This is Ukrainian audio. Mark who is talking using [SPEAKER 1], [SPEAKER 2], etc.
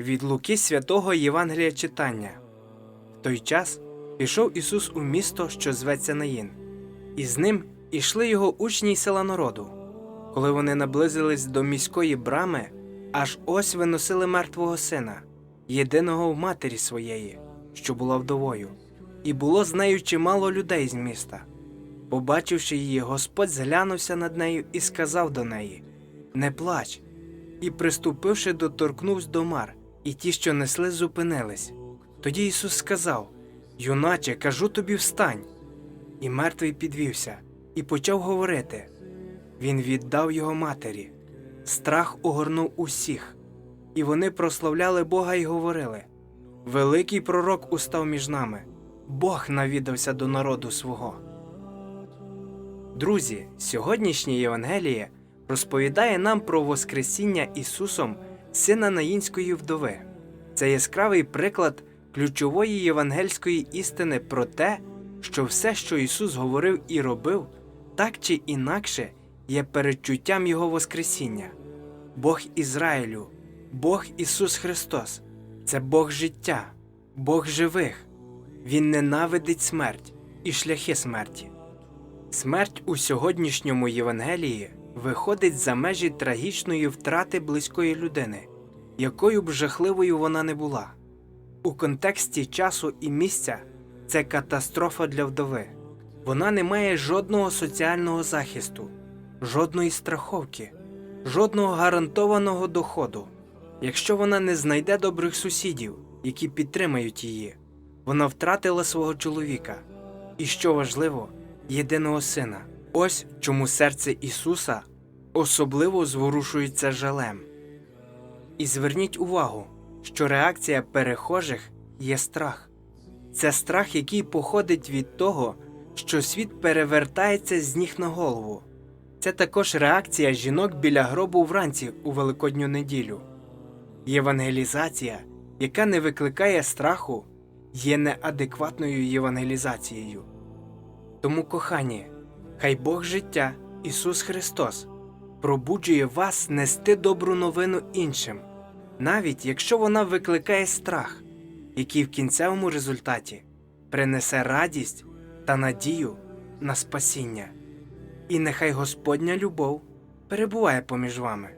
[SPEAKER 1] Від Луки святого Євангелія читання. В той час пішов Ісус у місто, що зветься Наїн, і з ним ішли його учні й села народу. Коли вони наблизились до міської брами, аж ось виносили мертвого сина, єдиного в матері своєї, що була вдовою, і було з нею чимало людей з міста. Побачивши її, Господь зглянувся над нею і сказав до неї: Не плач. І, приступивши, доторкнувся до мар, і ті, що несли, зупинились. Тоді Ісус сказав: Юначе, кажу тобі, встань. І мертвий підвівся, і почав говорити. Він віддав його матері. Страх огорнув усіх, і вони прославляли Бога і говорили: Великий пророк устав між нами, Бог навідався до народу свого. Друзі, сьогоднішнє Євангеліє розповідає нам про Воскресіння Ісусом сина Наїнської вдови. Це яскравий приклад ключової євангельської істини про те, що все, що Ісус говорив і робив, так чи інакше є передчуттям Його Воскресіння. Бог Ізраїлю, Бог Ісус Христос це Бог життя, Бог живих. Він ненавидить смерть і шляхи смерті. Смерть у сьогоднішньому Євангелії виходить за межі трагічної втрати близької людини, якою б жахливою вона не була. У контексті часу і місця це катастрофа для вдови. Вона не має жодного соціального захисту, жодної страховки, жодного гарантованого доходу. Якщо вона не знайде добрих сусідів, які підтримають її, вона втратила свого чоловіка. І що важливо, єдиного сина. Ось чому серце Ісуса особливо зворушується жалем. І зверніть увагу, що реакція перехожих є страх. Це страх, який походить від того, що світ перевертається з ніг на голову. Це також реакція жінок біля гробу вранці у Великодню неділю. Євангелізація, яка не викликає страху, є неадекватною євангелізацією. Тому, кохані, хай Бог життя, Ісус Христос, пробуджує вас нести добру новину іншим, навіть якщо вона викликає страх, який в кінцевому результаті принесе радість та надію на спасіння. І нехай Господня любов перебуває поміж вами.